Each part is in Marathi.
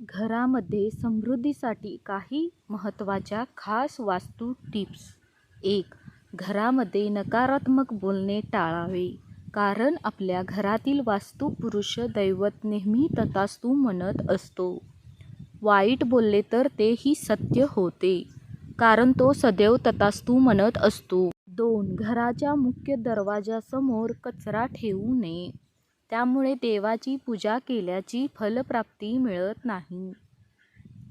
घरामध्ये समृद्धीसाठी काही महत्त्वाच्या खास वास्तू टिप्स एक घरामध्ये नकारात्मक बोलणे टाळावे कारण आपल्या घरातील वास्तुपुरुष दैवत नेहमी तथास्तू म्हणत असतो. वाईट बोलले तर तेही सत्य होते कारण तो सदैव तथास्तू म्हणत असतो. दोन घराच्या मुख्य दरवाजासमोर कचरा ठेवू नये. त्यामुळे देवाची पूजा केल्याची फलप्राप्ती मिळत नाही.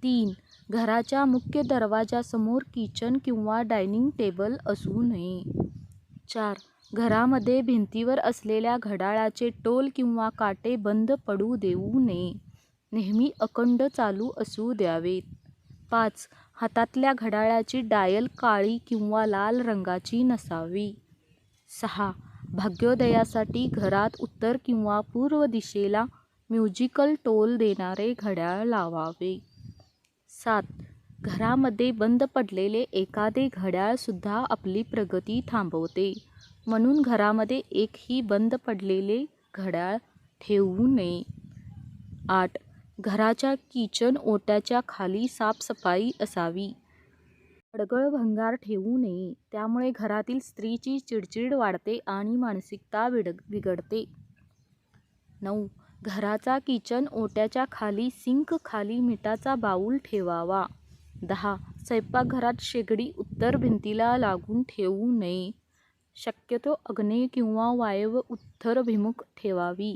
तीन घराच्या मुख्य दरवाजासमोर किचन किंवा डायनिंग टेबल असू नये. चार घरामध्ये भिंतीवर असलेल्या घड्याळाचे टोल किंवा काटे बंद पडू देऊ नये. नेहमी अखंड चालू असू द्यावेत. पाच हातातल्या घड्याळाची डायल काळी किंवा लाल रंगाची नसावी. सहा भाग्योदयासाठी घरात उत्तर किंवा पूर्व दिशेला म्युझिकल टोल देणारे घड्याळ लावावे. सात घरामध्ये बंद पडलेले एखादे घड्याळसुद्धा आपली प्रगती थांबवते म्हणून घरामध्ये एकही बंद पडलेले घड्याळ ठेवू नये. आठ घराच्या किचन ओट्याच्या खाली साफसफाई असावी. अडगळभंगार ठेवू नये. त्यामुळे घरातील स्त्रीची चिडचिड वाढते आणि मानसिकता बिघडते. नऊ घराचा किचन ओट्याच्या खाली सिंक खाली मिठाचा बाऊल ठेवावा. दहा स्वयंपाकघरात शेगडी उत्तर भिंतीला लागून ठेवू नये. शक्यतो आग्नेय किंवा वायव्य उत्तरभिमुख ठेवावी.